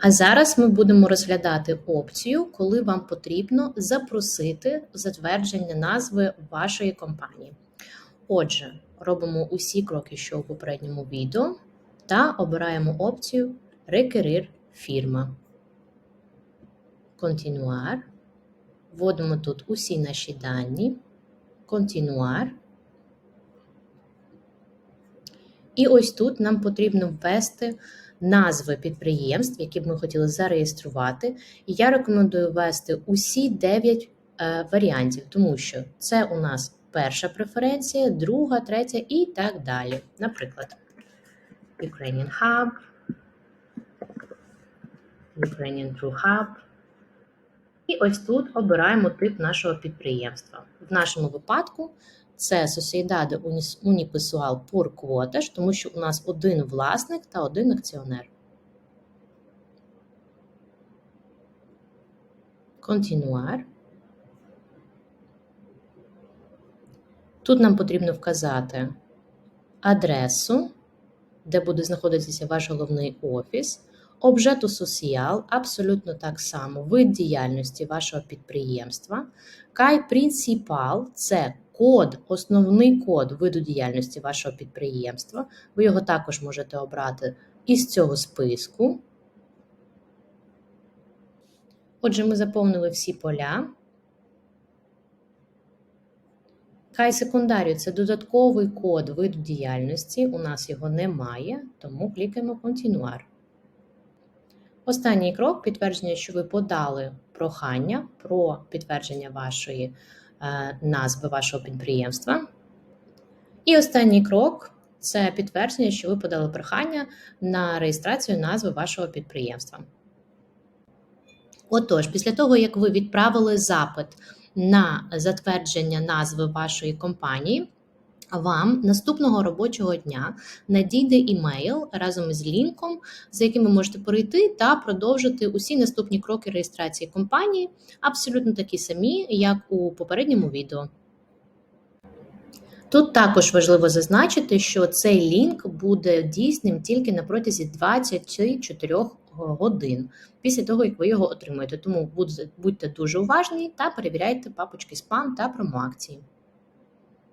А зараз ми будемо розглядати опцію, коли вам потрібно запросити затвердження назви вашої компанії. Отже, робимо усі кроки, що у попередньому відео, та обираємо опцію Requerir фірма. Continuar. Вводимо тут усі наші дані. Continuar. І ось тут нам потрібно ввести назви підприємств, які б ми хотіли зареєструвати. І я рекомендую ввести усі 9 е, варіантів, тому що це у нас перша преференція, друга, третя і так далі. Наприклад, Ukrainian Hub, Ukrainian True Hub. І ось тут обираємо тип нашого підприємства. В нашому випадку це Sociedade Unipessoal por Quotas, тому що у нас один власник та один акціонер. Continuar. Тут нам потрібно вказати адресу, де буде знаходитися ваш головний офіс, обжету соціал, абсолютно так само, вид діяльності вашого підприємства. Кай принципал це код, основний код виду діяльності вашого підприємства. Ви його також можете обрати із цього списку. Отже, ми заповнили всі поля. Кай секундарію це додатковий код виду діяльності. У нас його немає, тому клікаємо Continuar. Останній крок підтвердження, що ви подали прохання про підтвердження вашої назви вашого підприємства. І останній крок це підтвердження, що ви подали прохання на реєстрацію назви вашого підприємства. Отож, після того, як ви відправили запит на затвердження назви вашої компанії, вам наступного робочого дня надійде імейл разом із лінком, за яким ви можете перейти та продовжити усі наступні кроки реєстрації компанії, абсолютно такі самі, як у попередньому відео. Тут також важливо зазначити, що цей лінк буде дійсним тільки на протязі 24 годин після того, як ви його отримаєте. Тому будьте дуже уважні та перевіряйте папочки спам та промоакції.